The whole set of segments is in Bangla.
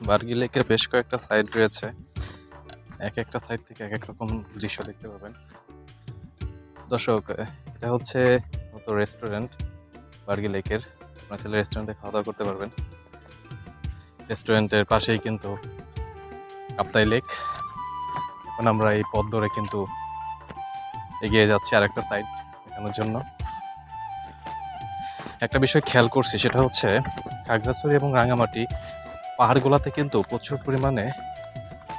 বার্গি লেকের বেশ কয়েকটা সাইড রয়েছে। এক একটা সাইড থেকে এক এক রকম দৃশ্য দেখতে পাবেন। দর্শক, এটা হচ্ছে মতো রেস্টুরেন্ট বার্গি লেকের। আপনার ছেলে রেস্টুরেন্টে খাওয়া দাওয়া করতে পারবেন। রেস্টুরেন্টের পাশেই কিন্তু কাপ্তাই লেক এখন আমরা এই পথ ধরে কিন্তু এগিয়ে যাচ্ছি আর একটা সাইড দেখানোর জন্য। একটা বিষয় খেয়াল করছি, সেটা হচ্ছে খাগড়াছড়ি এবং রাঙামাটি পাহাড়গুলোতে কিন্তু প্রচুর পরিমাণে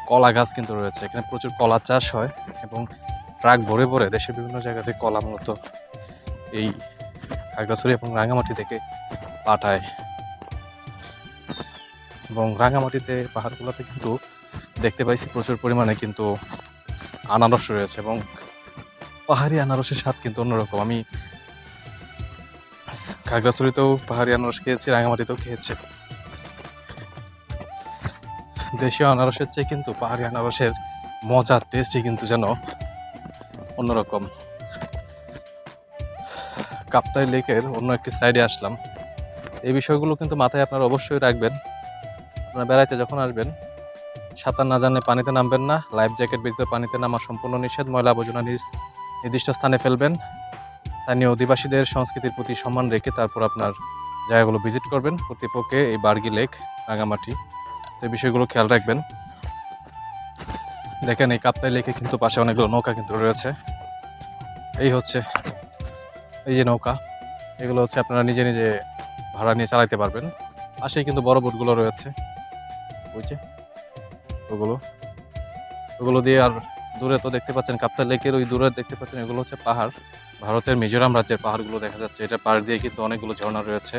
কলা গাছ কিন্তু রয়েছে। এখানে প্রচুর কলা চাষ হয় এবং ট্রাক ভরে ভরে দেশের বিভিন্ন জায়গাতে কলা মূলত এই খাগড়াছড়ি এবং রাঙামাটি থেকে পাঠায়। এবং রাঙামাটিতে পাহাড়গুলোতে কিন্তু দেখতে পাইছি প্রচুর পরিমাণে কিন্তু আনারস রয়েছে এবং পাহাড়ি আনারসের স্বাদ কিন্তু অন্যরকম। আমি খাগড়াছড়িতেও পাহাড়ি আনারস খেয়েছি রাঙামাটিতেও খেয়েছি। দেশীয় আনারসের চেয়ে কিন্তু পাহাড়ি আনারসের মজার টেস্টই কিন্তু যেন অন্যরকম। কাপ্তাই লেকের অন্য একটি সাইডে আসলাম। এই বিষয়গুলো কিন্তু মাথায় আপনারা অবশ্যই রাখবেন। আপনারা বেড়াইতে যখন আসবেন, সাঁতার না জানলে পানিতে নামবেন না লাইফ জ্যাকেট ব্যতীত পানিতে নামা সম্পূর্ণ নিষেধ, ময়লা আবর্জনা নির্দিষ্ট স্থানে ফেলবেন। স্থানীয় অধিবাসীদের সংস্কৃতির প্রতি সম্মান রেখে তারপর আপনার জায়গাগুলো ভিজিট করবেন। প্রতিপক্ষে এই বার্গি লেক, রাঙামাটি। এই বিষয়গুলো খেয়াল রাখবেন। দেখেন, এই কাপ্তাই লেকে কিন্তু পাশে অনেকগুলো নৌকা কিন্তু রয়েছে। এই হচ্ছে, এই যে নৌকা, এগুলো হচ্ছে আপনারা নিজে নিজে ভাড়া নিয়ে চালাতে পারবেন। পাশেই কিন্তু বড় বোটগুলো রয়েছে। যে, ওগুলো ওগুলো দিয়ে আর দূরে তো দেখতে পাচ্ছেন, কাপ্তাই লেকের ওই দূরে দেখতে পাচ্ছেন, এগুলো হচ্ছে পাহাড়। ভারতের মিজোরাম রাজ্যের পাহাড়গুলো দেখা যাচ্ছে। এটা পাহাড় দিয়ে কিন্তু অনেকগুলো ঝর্ণা রয়েছে।